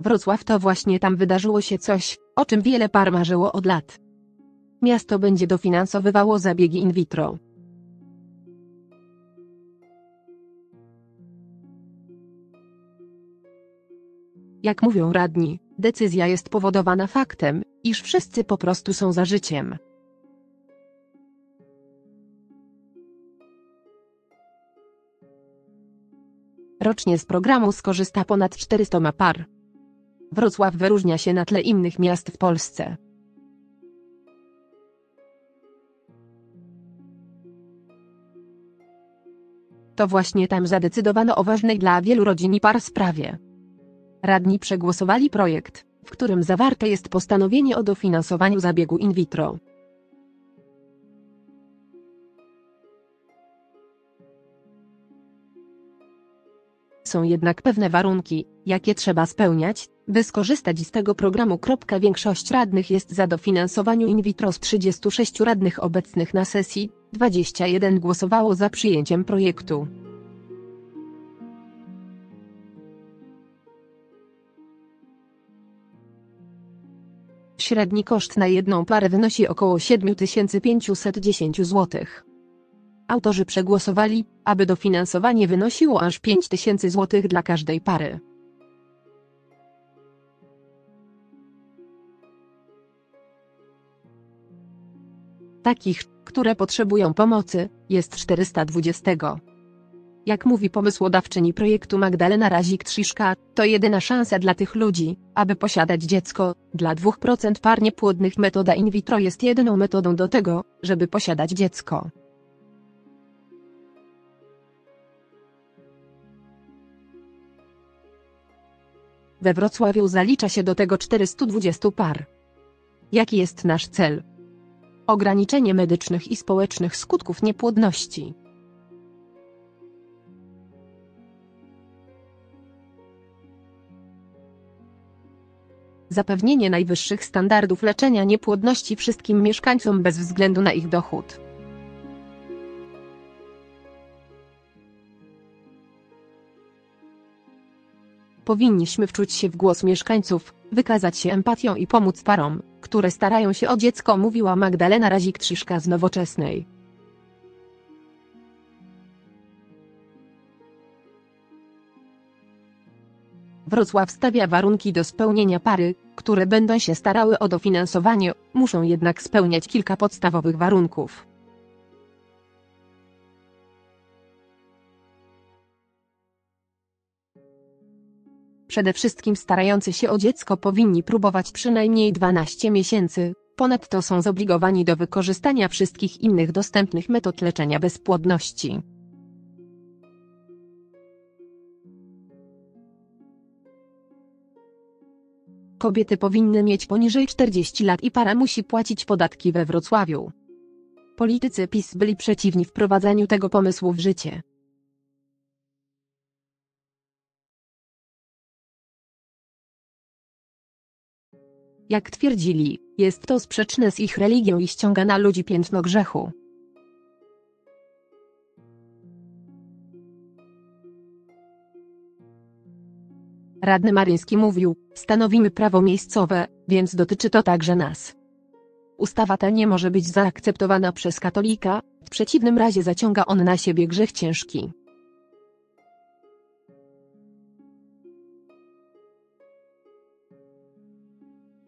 Wrocław to właśnie tam wydarzyło się coś, o czym wiele par marzyło od lat. Miasto będzie dofinansowywało zabiegi in vitro. Jak mówią radni, decyzja jest powodowana faktem, iż wszyscy po prostu są za życiem. Rocznie z programu skorzysta ponad 400 par. Wrocław wyróżnia się na tle innych miast w Polsce. To właśnie tam zadecydowano o ważnej dla wielu rodzin i par sprawie. Radni przegłosowali projekt, w którym zawarte jest postanowienie o dofinansowaniu zabiegu in vitro. Są jednak pewne warunki, jakie trzeba spełniać, by skorzystać z tego programu. Większość radnych jest za dofinansowaniu in vitro z 36 radnych obecnych na sesji, 21 głosowało za przyjęciem projektu. Średni koszt na jedną parę wynosi około 7510 zł. Autorzy przegłosowali, aby dofinansowanie wynosiło aż 5000 zł dla każdej pary. Takich, które potrzebują pomocy, jest 420. Jak mówi pomysłodawczyni projektu Magdalena Razik-Trziszka, to jedyna szansa dla tych ludzi, aby posiadać dziecko. Dla 2% par niepłodnych metoda in vitro jest jedyną metodą do tego, żeby posiadać dziecko. We Wrocławiu zalicza się do tego 420 par. Jaki jest nasz cel? Ograniczenie medycznych i społecznych skutków niepłodności. Zapewnienie najwyższych standardów leczenia niepłodności wszystkim mieszkańcom bez względu na ich dochód. Powinniśmy wczuć się w głos mieszkańców, wykazać się empatią i pomóc parom, które starają się o dziecko mówiła Magdalena Razik-Trziszka z Nowoczesnej. Wrocław stawia warunki do spełnienia pary, które będą się starały o dofinansowanie, muszą jednak spełniać kilka podstawowych warunków. Przede wszystkim starający się o dziecko powinni próbować przynajmniej 12 miesięcy, ponadto są zobligowani do wykorzystania wszystkich innych dostępnych metod leczenia bezpłodności. Kobiety powinny mieć poniżej 40 lat i para musi płacić podatki we Wrocławiu. Politycy PiS byli przeciwni wprowadzaniu tego pomysłu w życie. Jak twierdzili, jest to sprzeczne z ich religią i ściąga na ludzi piętno grzechu. Radny Maryński mówił, stanowimy prawo miejscowe, więc dotyczy to także nas. Ustawa ta nie może być zaakceptowana przez katolika, w przeciwnym razie zaciąga on na siebie grzech ciężki.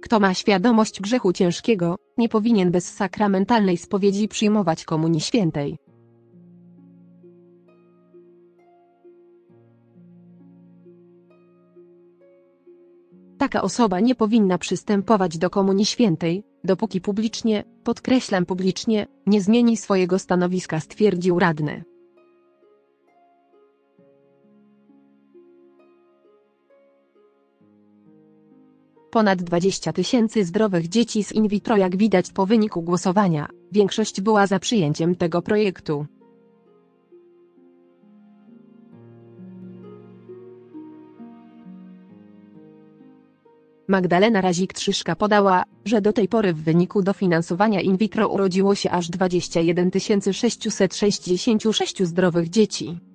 Kto ma świadomość grzechu ciężkiego, nie powinien bez sakramentalnej spowiedzi przyjmować Komunii Świętej. Taka osoba nie powinna przystępować do Komunii Świętej, dopóki publicznie, podkreślam publicznie, nie zmieni swojego stanowiska stwierdził radny. Ponad 20 tysięcy zdrowych dzieci z in vitro jak widać po wyniku głosowania, większość była za przyjęciem tego projektu. Magdalena Razik-Trzyszka podała, że do tej pory w wyniku dofinansowania in vitro urodziło się aż 21 666 zdrowych dzieci.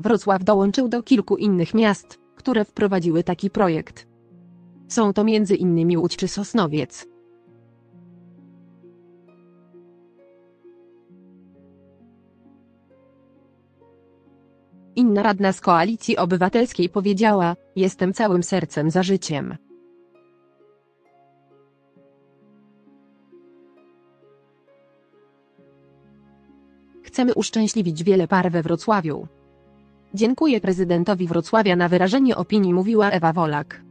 Wrocław dołączył do kilku innych miast, które wprowadziły taki projekt. Są to innymi Łódź czy Sosnowiec. Inna radna z Koalicji Obywatelskiej powiedziała: Jestem całym sercem za życiem. Chcemy uszczęśliwić wiele par we Wrocławiu. Dziękuję prezydentowi Wrocławia na wyrażenie opinii, mówiła Ewa Wolak.